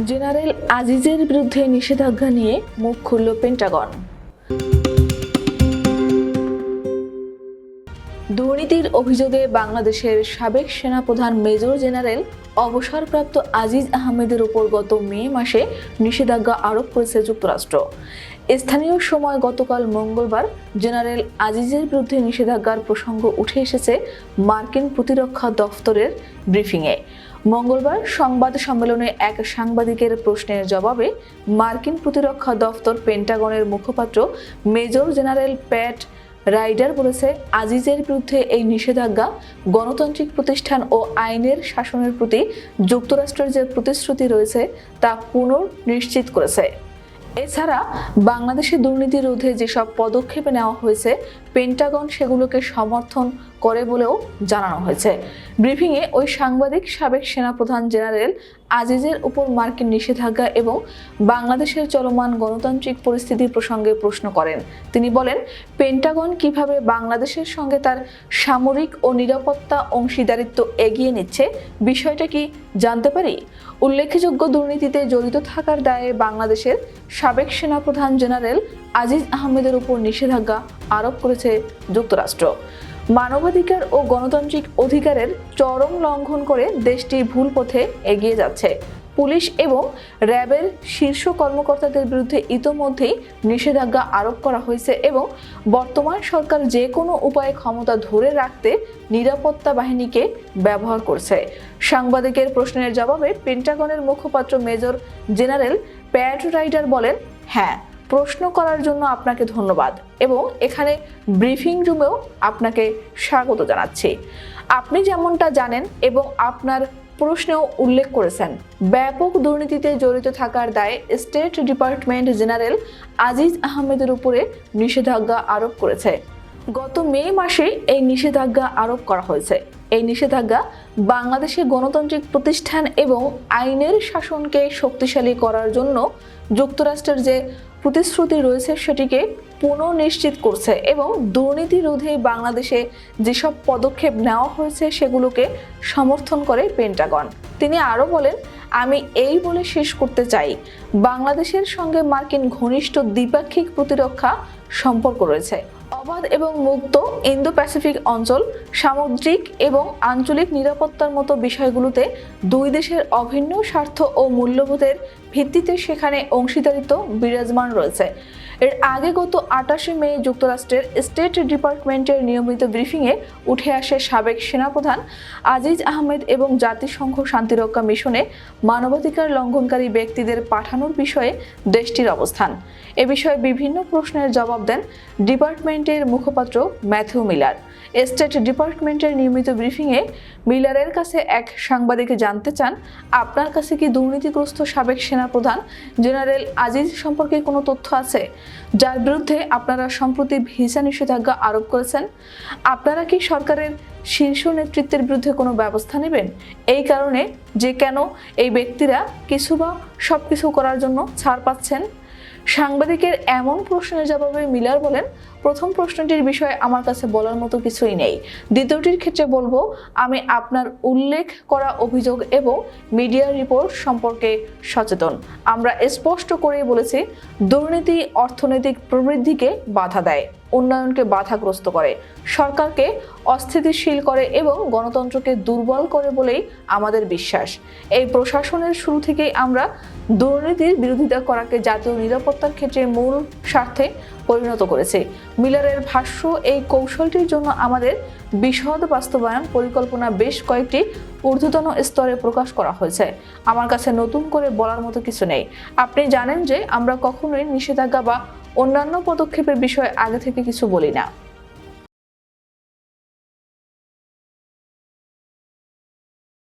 General আজিজের বিরুদ্ধে নিষেধাজ্ঞা নিয়ে মুখ খুলল পেন্টাগন। দুর্নীতির অভিযোগে বাংলাদেশের সাবেক সেনাপ্রধান মেজর জেনারেল অবসরপ্রাপ্ত আজিজ আহমেদের উপর গত মে মাসে নিষেধাজ্ঞা আরোপ করেছে যুক্তরাষ্ট্র। স্থানীয় সময় গতকাল মঙ্গলবার জেনারেল আজিজের বিরুদ্ধে নিষেধাজ্ঞার প্রসঙ্গ উঠে এসেছে মার্কিন প্রতিরক্ষা দফতরের ব্রিফিংয়ে। মঙ্গলবার সংবাদ সম্মেলনে এক সাংবাদিকের প্রশ্নের জবাবে মার্কিন প্রতিরক্ষা দফতর পেন্টাগনের মুখপাত্র মেজর জেনারেল প্যাট রাইডার বলেছে, আজিজের বিরুদ্ধে এই নিষেধাজ্ঞা, গণতান্ত্রিক প্রতিষ্ঠান ও আইনের শাসনের প্রতি যুক্তরাষ্ট্রের যে প্রতিশ্রুতি রয়েছে, তা পুনর্নিশ্চিত করেছে। এছাড়া বাংলাদেশে দুর্নীতি রোধে যেসব পদক্ষেপে নেওয়া হয়েছে পেন্টাগন সেগুলোকে সমর্থন করে বলেও জানানো হয়েছে। ব্রিফিংয়ে ওই সাংবাদিক সাবেক সেনাপ্রধান জেনারেল আজিজের উপর মার্কিন নিষেধাজ্ঞা এবং বাংলাদেশের চলমান গণতান্ত্রিক পরিস্থিতি প্রসঙ্গে প্রশ্ন করেন। তিনি বলেন পেন্টাগন কীভাবে বাংলাদেশের সঙ্গে তার সামরিক ও নিরাপত্তা অংশীদারিত্ব এগিয়ে নিচ্ছে, বিষয়টা কি জানতে পারি, উল্লেখযোগ্য দুর্নীতিতে জড়িত থাকার দায়ে বাংলাদেশের সাবেক সেনাপ্রধান জেনারেল আজিজ আহমেদের উপর নিষেধাজ্ঞা আরোপ করেছে যুক্তরাষ্ট্র। মানবাধিকার ও গণতান্ত্রিক অধিকারের চরম লঙ্ঘন করে দেশটি ভুল পথে এগিয়ে যাচ্ছে। পুলিশ এবং র্যাবের শীর্ষ কর্মকর্তাদের বিরুদ্ধে ইতোমধ্যেই নিষেধাজ্ঞা আরোপ করা হয়েছে এবং বর্তমান সরকার যে কোনো উপায়ে ক্ষমতা ধরে রাখতে নিরাপত্তা বাহিনীকে ব্যবহার করছে। সাংবাদিকের প্রশ্নের জবাবে পেন্টাগনের মুখপাত্র মেজর জেনারেল প্যাট রাইডার বলেন হ্যাঁ প্রশ্ন করার জন্য আপনাকে ধন্যবাদ এবং এখানে ব্রিফিং রুমেও আপনাকে স্বাগত জানাচ্ছি। আপনি যেমনটা জানেন এবং আপনার প্রশ্নেও উল্লেখ করেছেন। ব্যাপক দুর্নীতিতে জড়িত থাকার দায়ে স্টেট ডিপার্টমেন্ট জেনারেল আজিজ আহমেদের উপরে নিষেধাজ্ঞা আরোপ করেছে। গত মে মাসে এই নিষেধাজ্ঞা আরোপ করা হয়েছে। এই নিষেধাজ্ঞা বাংলাদেশের গণতান্ত্রিক প্রতিষ্ঠান এবং আইনের শাসনকে শক্তিশালী করার জন্য যুক্তরাষ্ট্রের যে প্রতিশ্রুতি রয়েছে সেটিকে পুনঃনিশ্চিত করছে এবং দুর্নীতি রোধে বাংলাদেশে যেসব পদক্ষেপ নেওয়া হয়েছে সেগুলোকে সমর্থন করে পেন্টাগন। তিনি আরও বলেন, আমি এই বলে শেষ করতে চাই। বাংলাদেশের সঙ্গে মার্কিন ঘনিষ্ঠ দ্বিপাক্ষিক প্রতিরক্ষা সম্পর্ক রয়েছে। অবাধ এবং মুক্ত ইন্দো প্যাসিফিক অঞ্চল, সামুদ্রিক এবং আঞ্চলিক নিরাপত্তার মতো বিষয়গুলোতে দুই দেশের অভিন্ন স্বার্থ ও মূল্যবোধের ভিত্তিতে সেখানে অংশীদারিত্ব বিরাজমান রয়েছে। এর আগে গত আটাশে মে যুক্তরাষ্ট্রের স্টেট ডিপার্টমেন্টের নিয়মিত ব্রিফিংয়ে উঠে আসে সাবেক সেনাপ্রধান আজিজ আহমেদ এবং জাতিসংঘ শান্তিরক্ষা মিশনে মানবাধিকার লঙ্ঘনকারী ব্যক্তিদের পাঠানোর বিষয়ে দেশটির অবস্থান। এ বিষয়ে বিভিন্ন প্রশ্নের জবাব দেন ডিপার্টমেন্টের মুখপাত্র ম্যাথিউ মিলার। স্টেট ডিপার্টমেন্টের নিয়মিত ব্রিফিংয়ে মিলারের কাছে এক সাংবাদিক জানতে চান, আপনার কাছে কি দুর্নীতিগ্রস্ত সাবেক সেনাপ্রধান জেনারেল আজিজ সম্পর্কে কোনো তথ্য আছে? যার বিরুদ্ধে আপনারা সম্প্রতি ভিসা নিষেধাজ্ঞা আরোপ করেছেন। আপনারা কি সরকারের শীর্ষ নেতৃত্বের বিরুদ্ধে কোনো ব্যবস্থা নেবেন? এই কারণে যে কেন এই ব্যক্তিরা কিছু বা সব কিছু করার জন্য ছাড় পাচ্ছেন? সাংবাদিকের এমন প্রশ্নের জবাবে মিলার বলেন প্রথম প্রশ্নটির বিষয়ে আমার কাছে বলার মতো কিছুই নেই। দ্বিতীয়টির ক্ষেত্রে বলব, আমি আপনার উল্লেখ করা অভিযোগ এবং মিডিয়া রিপোর্ট সম্পর্কে সচেতন। আমরা স্পষ্ট করেই বলেছি, দুর্নীতি অর্থনৈতিক প্রবৃদ্ধিকে বাধা দেয়, উন্নয়নকে বাধাগ্রস্ত করে। সরকারকে অস্থিতিশীল করে এবং গণতন্ত্রকে দুর্বল করে বলেই আমাদের বিশ্বাস। এই প্রশাসনের শুরু থেকেই আমরা দুর্নীতির বিরোধিতা করাকে জাতীয় নিরাপত্তার ক্ষেত্রে মূল স্বার্থে পরিণত করেছে। মিলারের ভাষ্য, এই কৌশলটির জন্য আমাদের বিশদ বাস্তবায়ন পরিকল্পনা বেশ কয়েকটি ঊর্ধ্বতন স্তরে প্রকাশ করা হয়েছে। আমার কাছে নতুন করে বলার মতো কিছু নেই। আপনি জানেন যে আমরা কখনোই নিষেধাজ্ঞা বা অন্যান্য পদক্ষেপের বিষয়ে আগে থেকে কিছু বলি না।